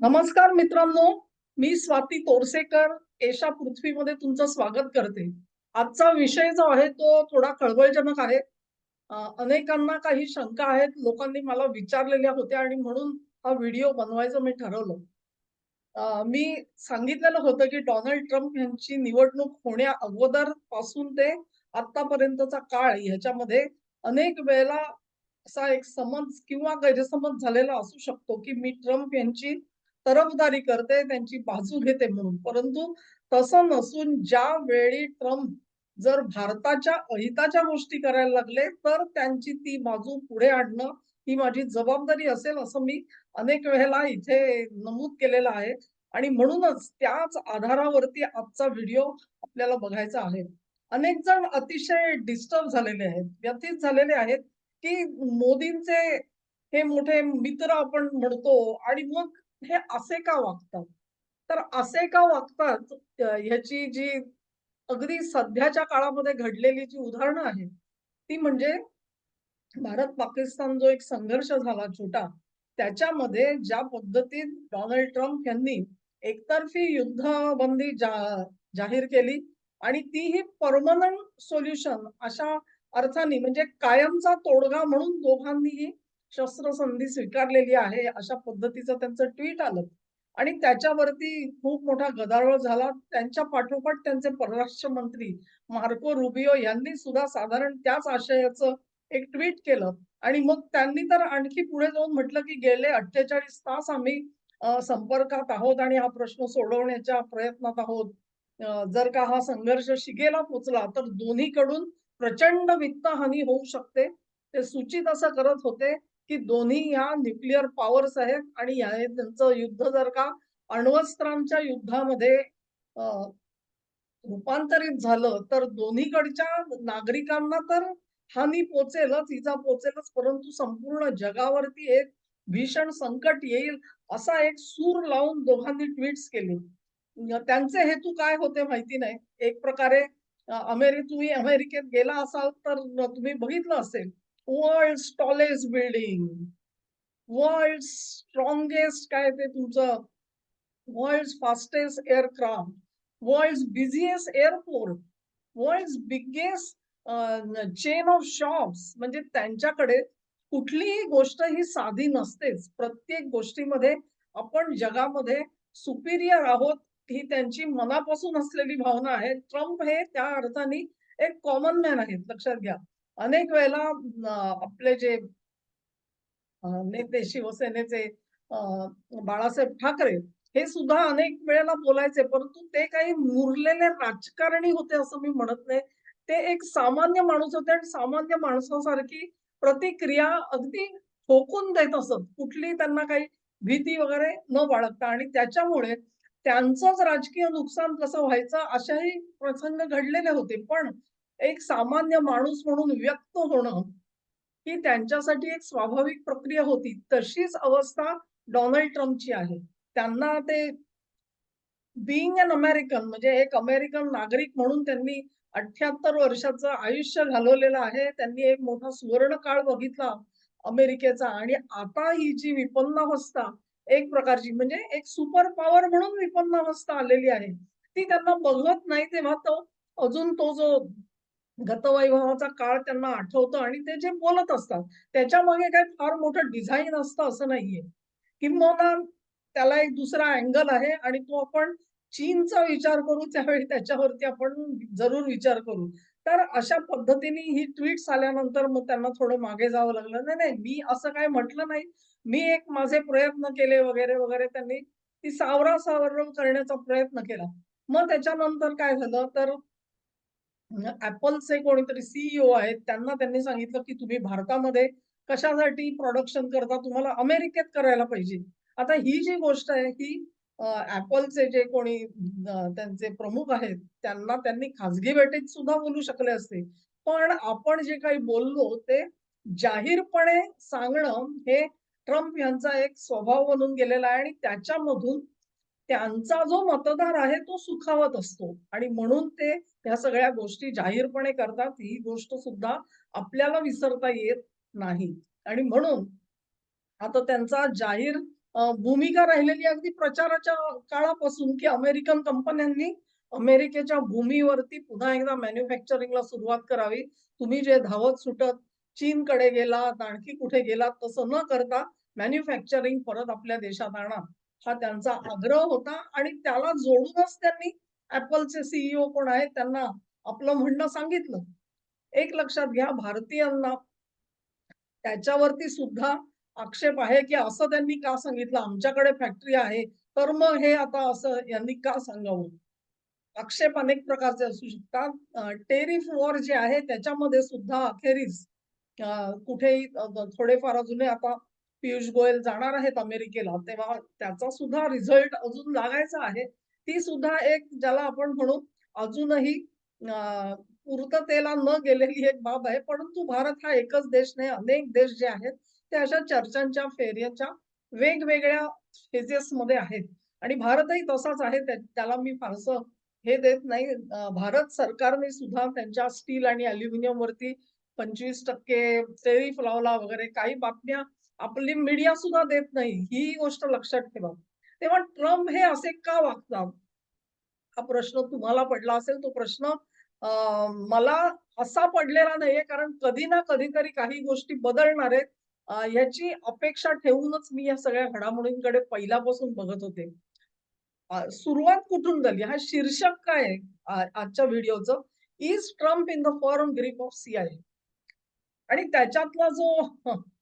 नमस्कार मित्रांनो मी स्वाती तोरसेकर एशा पृथ्वीमध्ये तुमचं स्वागत करते. आजचा विषय जो आहे तो थोडा खळबळजनक आहे. अनेकांना काही शंका आहेत लोकांनी मला विचारलेल्या होत्या आणि म्हणून हा व्हिडिओ बनवायचं मी ठरवलं. मी सांगितलेलं होतं की डोनाल्ड ट्रम्प यांची निवडणूक होण्या अगोदरपासून ते आतापर्यंतचा काळ ह्याच्यामध्ये अनेक वेळेला असा एक समज किंवा गैरसमज झालेला असू शकतो की मी ट्रम्प यांची तरफदारी करते त्यांची बाजू घेते म्हणून. परंतु तसं नसून ज्या वेळी ट्रम्प जर भारताच्या अहिताच्या गोष्टी करायला लागले तर त्यांची ती बाजू पुढे आणणं ही माझी जबाबदारी असेल असं मी अनेक वेळेला इथे नमूद केलेलं आहे. आणि म्हणूनच त्याच आधारावरती आजचा व्हिडिओ आपल्याला बघायचा आहे. अनेक जण अतिशय डिस्टर्ब झालेले आहेत व्यथित झालेले आहेत की मोदींचे हे मोठे मित्र आपण म्हणतो आणि मग हे असे का वागतात? तर असे का वागतात? ह्याची जी अगदी सध्याच्या काळामध्ये घडलेली जी उदाहरणं आहेत ती म्हणजे भारत पाकिस्तान जो एक संघर्ष झाला छोटा त्याच्यामध्ये ज्या पद्धतीत डोनाल्ड ट्रम्प यांनी एकतर्फी युद्धबंदी जा जाहीर केली आणि तीही परमनंट सोल्युशन अशा अर्थाने म्हणजे कायमचा तोडगा म्हणून दोघांनीही शस्त्रसंधी स्वीकारलेली आहे अशा पद्धतीचं त्यांचं ट्विट आलं. आणि त्याच्यावरती खूप मोठा गदारोळ झाला. त्यांच्या पाठोपाठ त्यांचे परराष्ट्र मंत्री मार्को रुबिओ यांनी सुद्धा साधारण त्याच आशयाचं एक ट्विट केलं. आणि मग त्यांनी तर आणखी पुढे जाऊन म्हटलं की गेले अठ्ठेचाळीस तास आम्ही संपर्कात आहोत आणि हा प्रश्न सोडवण्याच्या प्रयत्नात आहोत. जर का हा संघर्ष शिगेला पोचला तर दोन्हीकडून प्रचंड वित्तहानी होऊ शकते. ते सूचित असं करत होते की दोन्ही ह्या न्यूक्लिअर पॉवर्स आहेत आणि त्यांचं युद्ध जर का अण्वस्त्रांच्या युद्धामध्ये रूपांतरित झालं तर दोन्हीकडच्या नागरिकांना तर हानी पोचेलच इजा पोचेलच परंतु संपूर्ण जगावरती एक भीषण संकट येईल असा एक सूर लावून दोघांनी ट्विट्स केले. त्यांचे हेतू काय होते माहिती नाही. एक प्रकारे अमेरि तुम्ही अमेरिकेत गेला असाल तर तुम्ही बघितलं असेल. World tallest building world strongest काय ते तुमचं world fastest aircraft world busiest airport world biggest chain of shops म्हणजे त्यांच्याकडे कुठलीही गोष्ट ही साधी नसतेच. प्रत्येक गोष्टीमध्ये आपण जगामध्ये सुपिरियर आहोत ही त्यांची मनापासून असलेली भावना आहे. ट्रम्प हे त्या अर्थाने एक कॉमन मॅन आहेत. लक्षात घ्या. अनेक वेळेला आपले जे नेते शिवसेनेचे बाळासाहेब ठाकरे हे सुद्धा अनेक वेळेला बोलायचे परंतु ते काही मुरलेले राजकारणी होते असं मी म्हणत नाही. ते एक सामान्य माणूस होते आणि सामान्य माणसासारखी प्रतिक्रिया अगदी ठोकून देत असत. कुठली त्यांना काही भीती वगैरे न बाळगता. आणि त्याच्यामुळे त्यांचंच राजकीय नुकसान कसं व्हायचं अशाही प्रसंग घडलेले होते. पण एक सामान्य माणूस म्हणून व्यक्त होणं ही त्यांच्यासाठी एक स्वाभाविक प्रक्रिया होती. तशीच अवस्था डोनाल्ड ट्रम्पची आहे. त्यांना ते बिईंग अन अमेरिकन म्हणजे एक अमेरिकन नागरिक म्हणून त्यांनी अठ्याहत्तर वर्षाचं आयुष्य घालवलेलं आहे. त्यांनी एक मोठा सुवर्ण काळ बघितला अमेरिकेचा आणि आता ही जी विपन्नावस्था एक प्रकारची म्हणजे एक सुपर पॉवर म्हणून विपन्नावस्था आलेली आहे. ती त्यांना बघत नाही तेव्हा तो अजून तो जो गतवैभवाचा काळ त्यांना आठवतो आणि ते जे बोलत असतात त्याच्यामागे काही फार मोठं डिझाईन असतं असं नाहीये. किंबहुना त्याला एक दुसरा अँगल आहे आणि तो आपण चीनचा विचार करू त्यावेळी त्याच्यावरती आपण जरूर विचार करू. तर अशा पद्धतीने ही ट्विट्स आल्यानंतर मग त्यांना थोडं मागे जावं लागलं. नाही नाही मी असं काय म्हटलं नाही. मी एक माझे प्रयत्न केले वगैरे वगैरे त्यांनी ती सावरा सावरण करण्याचा प्रयत्न केला. मग त्याच्यानंतर काय झालं? तर ऍपलचे कोणीतरी सीईओ आहेत त्यांना त्यांनी सांगितलं की तुम्ही भारतामध्ये कशासाठी प्रोडक्शन करता? तुम्हाला अमेरिकेत करायला पाहिजे. आता ही जी गोष्ट आहे ही ऍपलचे जे कोणी त्यांचे प्रमुख आहेत त्यांना त्यांनी खाजगी भेटीत सुद्धा बोलू शकले असते. पण आपण जे काही बोललो ते जाहीरपणे सांगणं हे ट्रम्प यांचा एक स्वभाव बनून गेलेला आहे आणि त्याच्यामधून त्यांचा जो मतदार आहे तो सुखावत असतो आणि म्हणून ते ह्या सगळ्या गोष्टी जाहीरपणे करतात ही गोष्ट सुद्धा आपल्याला विसरता येत नाही आणि म्हणून आता त्यांचा जाहीर भूमिका राहिलेली अगदी प्रचाराच्या काळापासून, की अमेरिकन कंपन्यांनी अमेरिकेच्या भूमीवरती पुन्हा एकदा मॅन्युफॅक्चरिंगला सुरुवात करावी. तुम्ही जे धावत सुटत चीनकडे गेलात, आणखी कुठे गेलात तसं न करता मॅन्युफॅक्चरिंग परत आपल्या देशात आणा. हा त्यांचा आग्रह होता आणि त्याला जोडूनच त्यांनी ऍपलचे सीईओ कोण आहेत त्यांना आपलं म्हणणं सांगितलं. एक लक्षात घ्या भारतीयांना त्याच्यावरती सुद्धा आक्षेप आहे, की असं त्यांनी का सांगितलं? आमच्याकडे फॅक्टरी आहे, तर मग हे आता असं यांनी का सांगावं? आक्षेप अनेक प्रकारचे असू शकतात. टेरिफ वॉर जे आहे त्याच्यामध्ये सुद्धा अखेरीस कुठेही थोडेफार अजूनही आता पियुष गोयल जाणार आहेत अमेरिकेला, तेव्हा त्याचा सुद्धा रिझल्ट अजून लागायचा आहे. ती सुद्धा एक ज्याला आपण म्हणू अजूनही पूर्ततेला न गेलेली एक बाब आहे. परंतु भारत हा एकच देश नाही, अनेक देश जे आहेत, ते अशा चर्चांच्या फेऱ्याच्या वेगवेगळ्या फेजेसमध्ये आहेत आणि भारतही तसाच आहे. त्याला मी फारसं हे देत नाही. भारत सरकारने सुद्धा त्यांच्या स्टील आणि अल्युमिनियम वरती पंचवीस टक्के टेरिफ लावला वगैरे काही बातम्या आपली मीडिया सुद्धा देत नाही. ही गोष्ट लक्षात ठेवा. तेव्हा ट्रम्प हे असे का वागतात? हा प्रश्न तुम्हाला पडला असेल. तो प्रश्न मला असा पडलेला नाहीये, कारण कधी ना कधीतरी काही गोष्टी बदलणार आहेत. याची अपेक्षा ठेवूनच मी या सगळ्या घडामोडींकडे पहिल्यापासून बघत होते. सुरुवात कुठून झाली? हा शीर्षक काय आहे आजच्या व्हिडिओचं? Is Trump in the firm grip of CIA आणि त्याच्यातला जो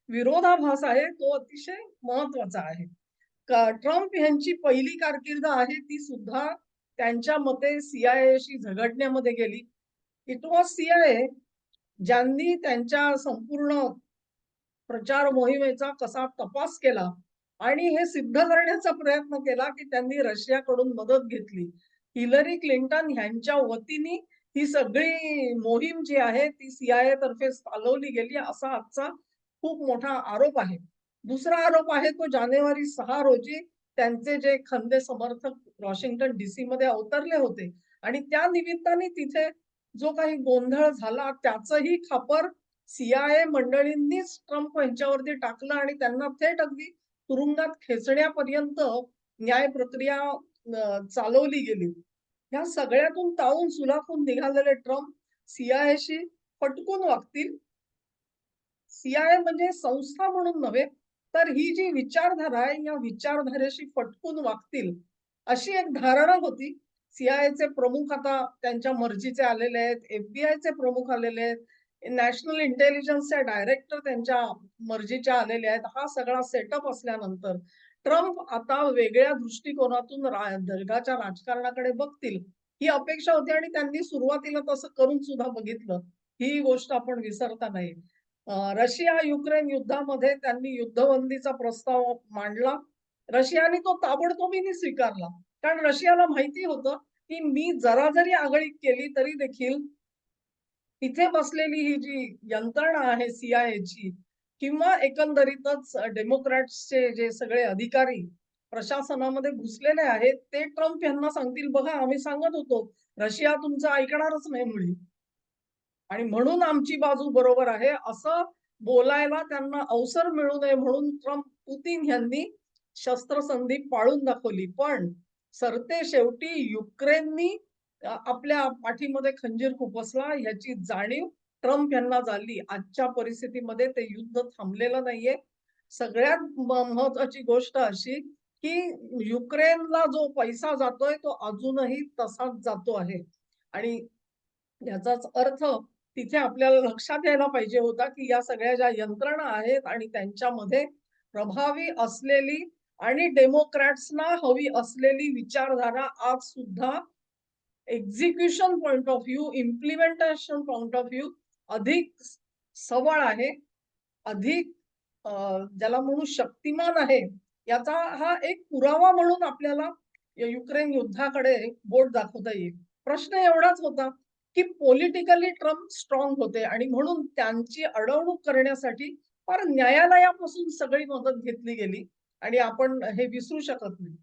विरोधाभास आहे, तो अतिशय महत्त्वाचा आहे. ट्रम्प यांची पहिली कारकीर्द आहे ती सुद्धा त्यांच्या मते सीआयएशी झगडण्यामध्ये गेली. इट वॉज सीआयए ज्यांनी त्यांच्या संपूर्ण प्रचार मोहिमेचा कसा तपास केला आणि हे सिद्ध करण्याचा प्रयत्न केला, की त्यांनी रशियाकडून मदत घेतली. हिलरी क्लिंटन ह्यांच्या वतीने ही सगळी मोहीम जी आहे ती सीआयए तर्फे चालवली गेली असा आजचा खूप मोठा आरोप आहे. दुसरा आरोप आहे तो जानेवारी सहा रोजी त्यांचे जे खंदे समर्थक वॉशिंग्टन डीसी मध्ये अवतरले होते आणि त्या निमित्ताने तिथे जो काही गोंधळ झाला त्याचही खापर सीआयए मंडळींनीच ट्रम्प यांच्यावरती टाकलं आणि त्यांना थेट अगदी तुरुंगात खेचण्यापर्यंत न्याय प्रक्रिया चालवली गेली. ह्या सगळ्यातून तावून सुलाखून निघालेले ट्रम्प सीआयशी पटकून वागतील. सीआय म्हणजे संस्था म्हणून नव्हे, तर ही जी विचारधारा आहे, या विचारधारेशी पटकून वागतील, अशी एक धारणा होती. सीआयचे प्रमुख आता त्यांच्या मर्जीचे आलेले आहेत. एफबीआयचे प्रमुख आलेले आहेत. नॅशनल इंटेलिजन्सचे डायरेक्टर त्यांच्या मर्जीच्या आलेले आहेत. हा सगळा सेटअप असल्यानंतर ट्रम्प आता वेगळ्या दृष्टिकोनातून रा जगाच्या राजकारणाकडे बघतील, ही अपेक्षा होती आणि त्यांनी सुरुवातीला तसं करून सुद्धा बघितलं. ही गोष्ट आपण विसरता नाही. रशिया-युक्रेन युद्धामध्ये त्यांनी युद्धबंदीचा प्रस्ताव मांडला. रशियाने तो ताबडतोबीने स्वीकारला. कारण रशियाला माहिती होतं, की मी जरा जरी आगळीक केली तरी देखील तिथे बसलेली ही जी यंत्रणा आहे सीआयएची किंवा एकंदरीतच डेमोक्रॅट्सचे जे सगळे अधिकारी प्रशासनामध्ये घुसलेले आहेत, ते ट्रम्प यांना सांगतील, "बघा आम्ही सांगत होतो, रशिया तुमचं ऐकणारच नाही मुळी." आणि म्हणून आमची बाजू बरोबर आहे, असं बोलायला त्यांना अवसर मिळू नये म्हणून ट्रम्प पुतिन यांनी शस्त्रसंधी पाळून दाखवली. पण सरते शेवटी युक्रेननी आपल्या पाठीमध्ये खंजीर खुपसला ह्याची जाणीव ट्रम्प यांना झाली. आजच्या परिस्थितीमध्ये ते युद्ध थांबलेलं नाहीये. सगळ्यात महत्वाची गोष्ट अशी, की युक्रेनला जो पैसा जातोय तो अजूनही तसाच जातो आहे. आणि याचाच अर्थ तिथे आपल्याला लक्षात यायला पाहिजे होता, की या सगळ्या ज्या यंत्रणा आहेत आणि त्यांच्यामध्ये प्रभावी असलेली आणि डेमोक्रॅट्सना हवी असलेली विचारधारा आज सुद्धा execution point of view, implementation point of view अधिक सबळ आहे. अधिक ज्याला म्हणू शक्तिमान आहे. याचा हा एक पुरावा म्हणून आपल्याला युक्रेन युद्धाकडे बोट दाखवता येईल. प्रश्न एवढाच होता, की पॉलिटिकली ट्रम्प स्ट्रॉंग होते आणि म्हणून त्यांची अडवणूक करण्यासाठी फार न्यायालयापासून सगळी मदत घेतली गेली आणि आपण हे विसरू शकत नाही.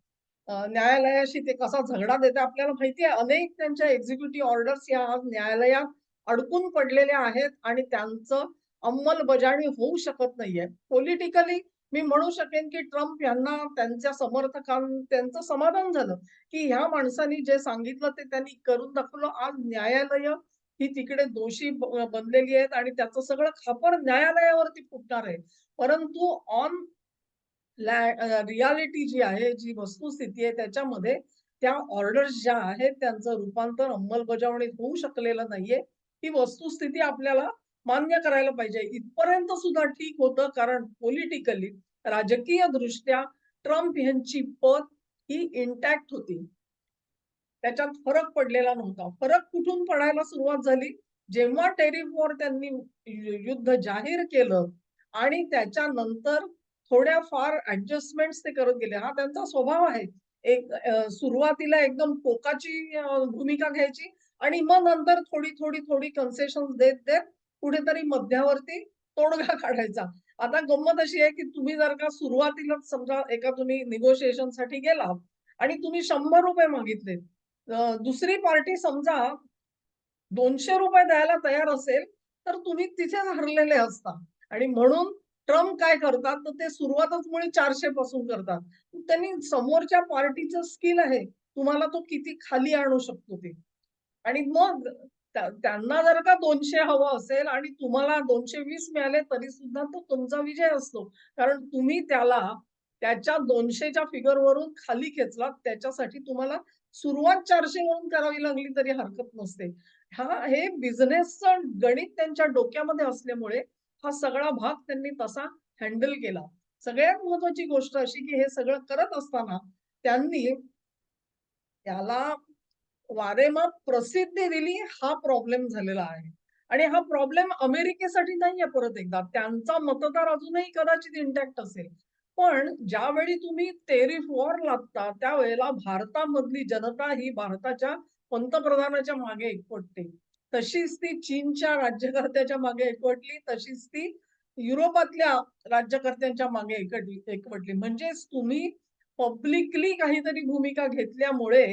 न्यायालयाशी ते कसा झगडा देते आपल्याला माहिती आहे. अनेक त्यांच्या एक्झिक्युटिव्ह ऑर्डर्स या आज न्यायालयात अडकून पडलेल्या आहेत आणि त्यांचं अंमलबजावणी होऊ शकत नाहीये. पॉलिटिकली मी म्हणू शकेन की ट्रम्प यांना त्यांच्या समर्थकां त्यांचं समाधान झालं की ह्या माणसांनी जे सांगितलं ते त्यांनी करून दाखवलं. आज न्यायालय ही तिकडे दोषी बनलेली आहेत आणि त्याचं सगळं खापर न्यायालयावरती फुटणार आहे. परंतु ऑन रियालिटी जी आहे जी वस्तुस्थिती आहे त्याच्यामध्ये त्या ऑर्डर्स ज्या आहेत त्यांचं रूपांतर अंमलबजावणीत होऊ शकलेलं नाहीये. ही वस्तुस्थिती आपल्याला मान्य करायला पाहिजे. इथपर्यंत सुद्धा ठीक होतं कारण पॉलिटिकली राजकीय दृष्ट्या ट्रम्प यांची पद ही इंटॅक्ट होती. त्याच्यात फरक पडलेला नव्हता. फरक कुठून पडायला सुरुवात झाली? जेव्हा टेरिफ वॉर त्यांनी युद्ध जाहीर केलं आणि त्याच्यानंतर थोड्या फार ऍडजस्टमेंट ते करत गेले. हा त्यांचा स्वभाव आहे. एक सुरुवातीला एकदम टोकाची भूमिका घ्यायची आणि मग नंतर थोडी थोडी थोडी कन्सेशन देत देत कुठेतरी मध्यावरती तोडगा काढायचा. आता गंमत अशी आहे की तुम्ही जर का सुरुवातीला समजा एका तुम्ही निगोशिएशनसाठी गेला आणि तुम्ही शंभर रुपये मागितले दुसरी पार्टी समजा दोनशे रुपये द्यायला तयार असेल तर तुम्ही तिथेच हरलेले असता. आणि म्हणून ट्रम्प काय करतात तर ते सुरुवातच मुळे चारशे पासून करतात. त्यांनी समोरच्या पार्टीचं स्किल आहे तुम्हाला तो किती खाली आणू शकतो ते. आणि मग त्यांना जर का दोनशे हवं असेल आणि तुम्हाला दोनशे वीस मिळाले तरी सुद्धा तो तुमचा विजय असतो. कारण तुम्ही त्याला त्याच्या दोनशेच्या फिगर वरून खाली खेचला त्याच्यासाठी तुम्हाला सुरुवात चारशे वरून करावी लागली तरी हरकत नसते. हा हे बिझनेसचं गणित त्यांच्या डोक्यामध्ये असल्यामुळे हा सगळा भाग त्यांनी तसा हँडल केला. सगळ्यात महत्वाची गोष्ट अशी की हे सगळं करत असताना त्यांनी त्याला वारेमाप प्रसिद्धी दिली हा प्रॉब्लेम झालेला आहे. आणि हा प्रॉब्लेम अमेरिकेसाठी नाहीये परत एकदा. त्यांचा मतदार अजूनही कदाचित इंटॅक्ट असेल. पण ज्यावेळी तुम्ही टेरिफ वॉर लागता त्यावेळेला भारतामधली जनता ही भारताच्या पंतप्रधानाच्या मागे एकवटते. तशीच ती चीनच्या राज्यकर्त्याच्या मागे एकवटली तशीच ती युरोपातल्या राज्यकर्त्यांच्या मागे एकटली एकवटली. म्हणजेच तुम्ही पब्लिकली काहीतरी भूमिका घेतल्यामुळे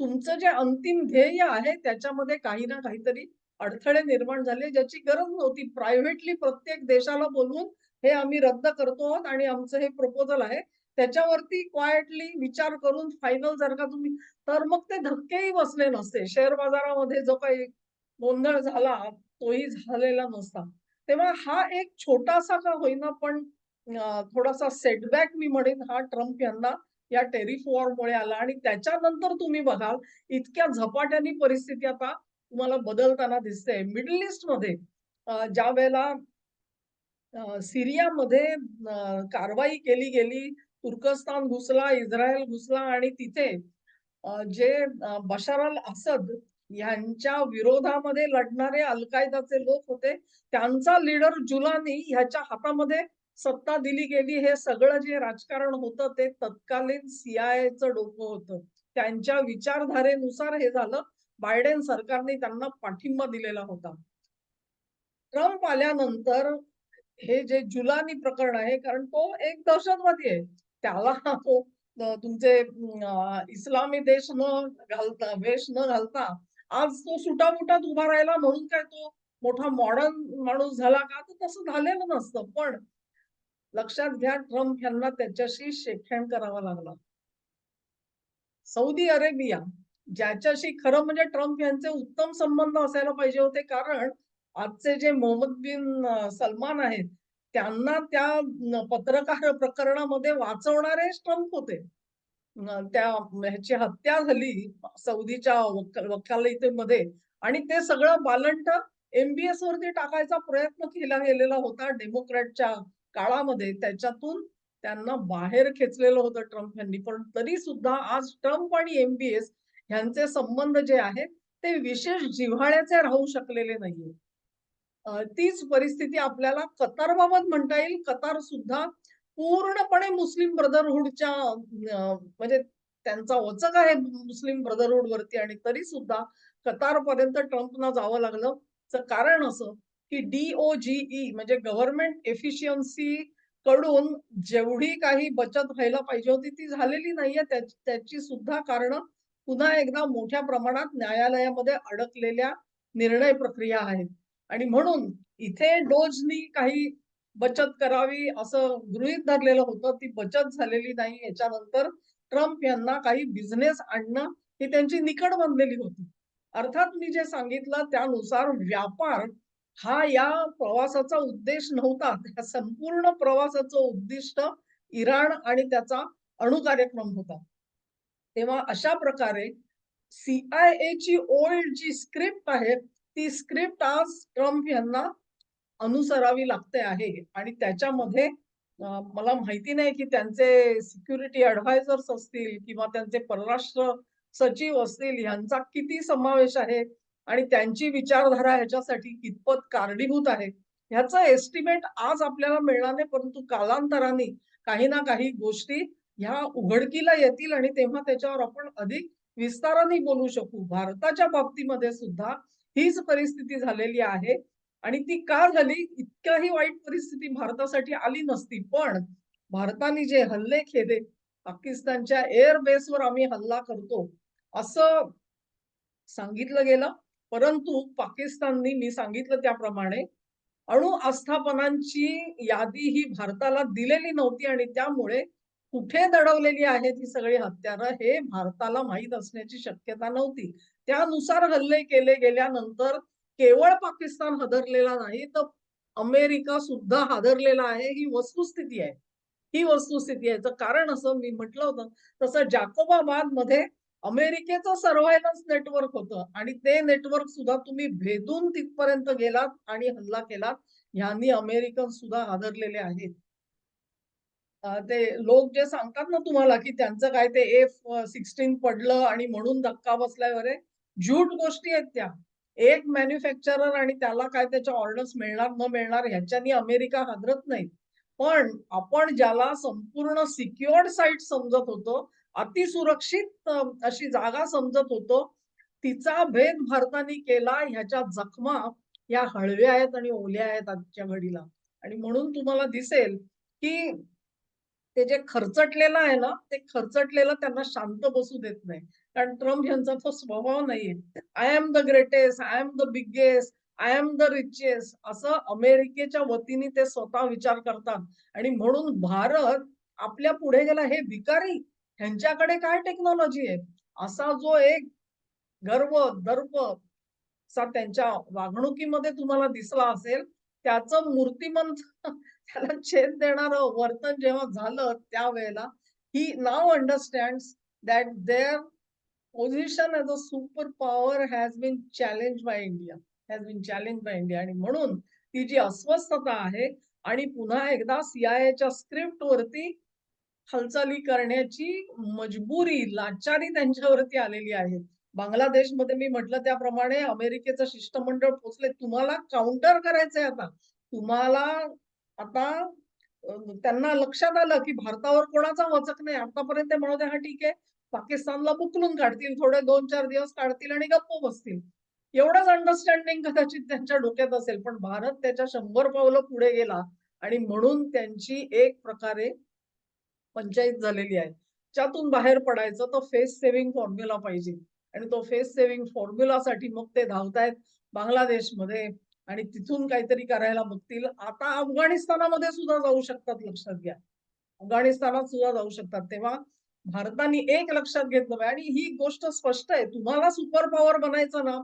तुमचं जे अंतिम ध्येय आहे त्याच्यामध्ये काही ना काहीतरी अडथळे निर्माण झाले ज्याची गरज नव्हती. प्रायव्हेटली प्रत्येक देशाला बोलवून हे आम्ही रद्द करतो आहोत आणि आमचं हे प्रपोजल आहे. त्याच्यावरती क्वायटली विचार करून फायनल जर का तुम्ही तर मग ते धक्केही बसले नसते. शेअर बाजारामध्ये जो काही गोंधळ झाला तोही झालेला नसता. तेव्हा हा एक छोटासा का होईना पण थोडासा सेटबॅक मी म्हणेन हा ट्रम्प यांना. या टेरिफ वॉरमुळे आला आणि त्याच्यानंतर तुम्ही बघाल इतक्या झपाट्याने परिस्थिती आता तुम्हाला बदलताना दिसते. मिडल ईस्टमध्ये ज्या वेळेला सिरियामध्ये कारवाई केली गेली तुर्कस्तान घुसला इस्रायल घुसला आणि तिथे जे बशार अल असद यांच्या विरोधामध्ये लढणारे अल कायदाचे लोक होते त्यांचा लीडर जुलानी ह्याच्या हातामध्ये सत्ता दिली गेली हे सगळं जे राजकारण होतं ते तत्कालीन सीआयचं डोकं होतं. त्यांच्या विचारधारेनुसार हे झालं. बायडेन सरकारने त्यांना पाठिंबा दिलेला होता. ट्रम्प आल्यानंतर हे जे जुलानी प्रकरण आहे कारण तो एक दहशतवादी आहे. त्याला तो तुमचे इस्लामी देश न घालता वेश न घालता आज तो सुटामुटात उभा राहिला. म्हणून काय तो मोठा मॉडर्न माणूस झाला का? तर तसं झालेलं नसतं. पण लक्षात घ्या ट्रम्प यांना त्याच्याशी शेखण करावा लागला. सौदी अरेबिया ज्याच्याशी खरं म्हणजे ट्रम्प यांचे उत्तम संबंध असायला पाहिजे होते कारण आजचे जे मोहम्मद बिन सलमान आहेत त्यांना त्या पत्रकार प्रकरणामध्ये वाचवणारे ट्रम्प होते. त्या ह्याची हत्या झाली सौदीच्या वक- वकालतीमध्ये आणि ते सगळं बालंट एमबीएस वरती टाकायचा प्रयत्न केला गेलेला होता डेमोक्रॅटच्या काळामध्ये त्याच्यातून त्यांना बाहेर खेचलेलं होतं ट्रम्प यांनी. पण तरी सुद्धा आज ट्रम्प आणि एमबीएस ह्यांचे संबंध जे आहेत ते विशेष जिव्हाळ्याचे राहू शकलेले नाहीये. तीच परिस्थिती आपल्याला कतार बाबत म्हणता येईल. कतार सुद्धा पूर्णपणे मुस्लिम ब्रदरहुडच्या म्हणजे त्यांचा वचक आहे मुस्लिम ब्रदरहुड वरती आणि तरी सुद्धा कतार पर्यंत ट्रम्पना जावं लागलं. च कारण असं की डीओजीई म्हणजे गव्हर्नमेंट एफिशियन्सी कडून जेवढी काही बचत व्हायला पाहिजे होती ती झालेली नाहीये. त्याची सुद्धा कारण पुन्हा एकदा मोठ्या प्रमाणात न्यायालयामध्ये अडकलेल्या निर्णय प्रक्रिया आहेत. आणि म्हणून इथे डोजनी काही बचत करावी असं गृहीत धरलेलं होतं ती बचत झालेली नाही. याच्यानंतर ट्रम्प यांना काही बिझनेस आणणं ही त्यांची निकड बनलेली होती. अर्थात मी जे सांगितलं त्यानुसार व्यापार हा या प्रवासाचा उद्देश नव्हता. त्या संपूर्ण प्रवासाचं उद्दिष्ट इराण आणि त्याचा अणु कार्यक्रम होता. तेव्हा अशा प्रकारे सीआयए ची ओल्ड जी स्क्रिप्ट आहे ती स्क्रिप्ट आज ट्रम्प यांना अनुसरावी लागते आहे. आणि त्याच्यामध्ये मला माहिती नाही की त्यांचे सिक्युरिटी ऍडवायझर्स असतील किंवा त्यांचे परराष्ट्र सचिव असतील यांचा किती समावेश आहे? आणि त्यांची विचारधारा ह्याच्यासाठी कितपत कारणीभूत आहे ह्याचं एस्टिमेट आज आपल्याला मिळणार नाही परंतु कालांतराने काही ना काही गोष्टी ह्या उघडकीला येतील आणि तेव्हा त्याच्यावर आपण अधिक विस्ताराने बोलू शकू. भारताच्या बाबतीमध्ये सुद्धा हीच परिस्थिती झालेली आहे आणि ती का झाली? इतक्याही वाईट परिस्थिती भारतासाठी आली नसती. पण भारताने जे हल्ले केले पाकिस्तानच्या एअर बेसवर आम्ही हल्ला करतो असं सांगितलं गेलं. परंतु पाकिस्ताननी मी सांगितलं त्याप्रमाणे अणु आस्थापनांची यादी ही भारताला दिलेली नव्हती आणि त्यामुळे कुठे दडवलेली आहेत ही सगळी हत्यारं हे भारताला माहीत असण्याची शक्यता नव्हती. त्यानुसार हल्ले केले गेल्यानंतर केवळ पाकिस्तान हादरलेला नाही तर अमेरिका सुद्धा हादरलेला आहे. ही वस्तुस्थिती आहे. ही वस्तुस्थिती आहे. तर कारण असं मी म्हटलं होतं. तसं जाकोबाबादमध्ये अमेरिकेचं सर्व्हायलन्स नेटवर्क होतं. आणि ते नेटवर्क सुद्धा तुम्ही भेदून तिथपर्यंत गेलात आणि हल्ला केलात. ह्यांनी अमेरिकन सुद्धा हादरलेले आहेत. ते लोक जे सांगतात ना तुम्हाला की त्यांचं काय ते एफ सिक्स्टीन पडलं आणि म्हणून धक्का बसलाय वगैरे झूट गोष्टी आहेत त्या. एक मॅन्युफॅक्चरर आणि त्याला काय त्याच्या ऑर्डर्स मिळणार न मिळणार ह्याच्यानी अमेरिका हादरत नाही पण आपण ज्याला संपूर्ण सिक्युअर्ड साईट समजत होतो अतिसुरक्षित अशी जागा समजत होतो. तिचा भेद भारताने केला ह्याच्या जखमा या हळव्या आहेत आणि ओल्या आहेत आजच्या घडीला. आणि म्हणून तुम्हाला दिसेल की ते जे खर्चटलेलं आहे ना ते खर्चटलेलं त्यांना शांत बसू देत नाही. कारण ट्रम्प यांचा तो स्वभाव नाहीये. I am the greatest I am the biggest I am the richest असं अमेरिकेच्या वतीने ते स्वतः विचार करतात. आणि म्हणून भारत आपल्या पुढे गेला हे भिकारी ह्यांच्याकडे काय टेक्नॉलॉजी आहे? असा जो एक गर्व दर्प असा त्यांच्या वागणुकीमध्ये तुम्हाला दिसला असेल त्याचं मूर्तिमंत त्याला छेद देणार वर्तन जेव्हा झालं त्यावेळेला ही नाव understand that their position as a super power has been challenge by India has been challenge by India आणि म्हणून ती जी अस्वस्थता आहे आणि पुन्हा एकदा सीआयएच्या स्क्रिप्ट वरती हालचाली करण्याची मजबुरी लाचारी त्यांच्यावरती आलेली आहे. बांगलादेशमध्ये मी म्हटलं त्याप्रमाणे अमेरिकेचं शिष्टमंडळ पोचले. तुम्हाला काउंटर करायचंय आता. तुम्हाला आता त्यांना लक्षात आलं की भारतावर कोणाचा वचक नाही. आतापर्यंत ते म्हणत हा ठीक आहे. पाकिस्तानला बुकलून काढतील. थोडे दोन चार दिवस काढतील आणि गप्प बसतील. एवढंच अंडरस्टँडिंग कदाचित त्यांच्या डोक्यात असेल. पण भारत त्याच्या शंभर पावलं पुढे गेला आणि म्हणून त्यांची एक प्रकारे पंचायत झालेली आहे. त्यातून बाहेर पडायचं तर फेस सेव्हिंग फॉर्म्युला पाहिजे. आणि तो फेस सेव्हिंग फॉर्म्युलासाठी मग ते धावतायत बांगलादेशमध्ये आणि तिथून काहीतरी करायला बघतील. आता अफगाणिस्तानामध्ये सुद्धा जाऊ शकतात लक्षात घ्या. अफगाणिस्तानात सुद्धा जाऊ शकतात. तेव्हा भारताने एक लक्षात घेतलं पाहिजे. आणि ही गोष्ट स्पष्ट आहे. तुम्हाला सुपर पॉवर बनायचं ना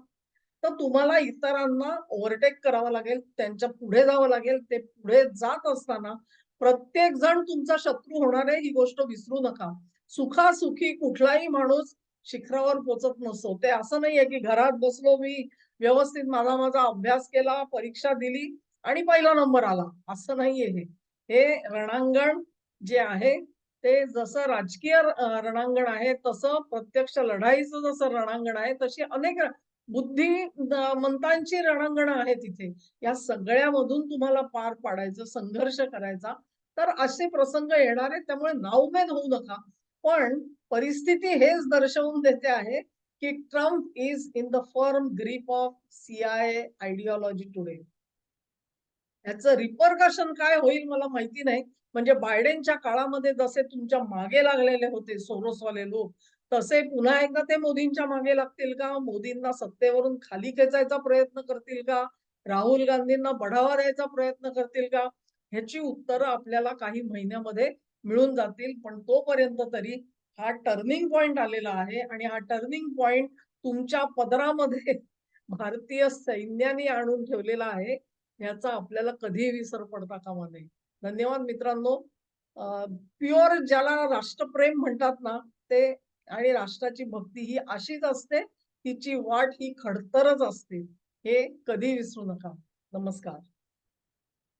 तर तुम्हाला इतरांना ओव्हरटेक करावं लागेल. त्यांच्या पुढे जावं लागेल. ते पुढे जात असताना प्रत्येक जण तुमचा शत्रू होणार आहे ही गोष्ट विसरू नका. सुखासुखी कुठलाही माणूस शिखरावर पोचत नसतो ते असं नाहीये की घरात बसलो मी व्यवस्थित माझा माझा अभ्यास केला परीक्षा दिली आणि पहिला नंबर आला. असं नाहीये हे. हे रणांगण जे आहे ते जसं राजकीय रणांगण आहे तसं प्रत्यक्ष लढाईचं जसं रणांगण आहे तशी अनेक बुद्धिमंतांची रणांगण आहे तिथे या सगळ्यामधून तुम्हाला पार पाडायचं संघर्ष करायचा तर असे प्रसंग येणार आहेत त्यामुळे नावमेद होऊ नका. पण परिस्थिती हेच दर्शवून देते आहे की Trump is in the firm grip of CIA ideology today याचं रिपरकशन काय होईल मला माहिती नाही. म्हणजे बायडेनच्या काळामध्ये जसे तुमच्या मागे लागलेले होते सोरोसवाले लोक तसे पुन्हा एकदा ते मोदींच्या मागे लागतील का? मोदींना सत्तेवरून खाली खेचायचा प्रयत्न करतील का? राहुल गांधींना बढावा द्यायचा प्रयत्न करतील का? ह्याची उत्तरं आपल्याला काही महिन्यामध्ये मिळून जातील. पण तोपर्यंत तरी हा टर्निंग पॉइंट आलेला आहे आणि हा टर्निंग पॉइंट तुमच्या पदरामध्ये भारतीय सैन्याने आणून ठेवलेला आहे. याचा आपल्याला कधीही विसर पडता कामा नये. धन्यवाद मित्रांनो. प्युअर ज्याला राष्ट्रप्रेम म्हणतात ना ते आणि राष्ट्राची भक्ती ही अशीच असते तिची वाट ही खडतरच असते. हे कधी विसरू नका. नमस्कार.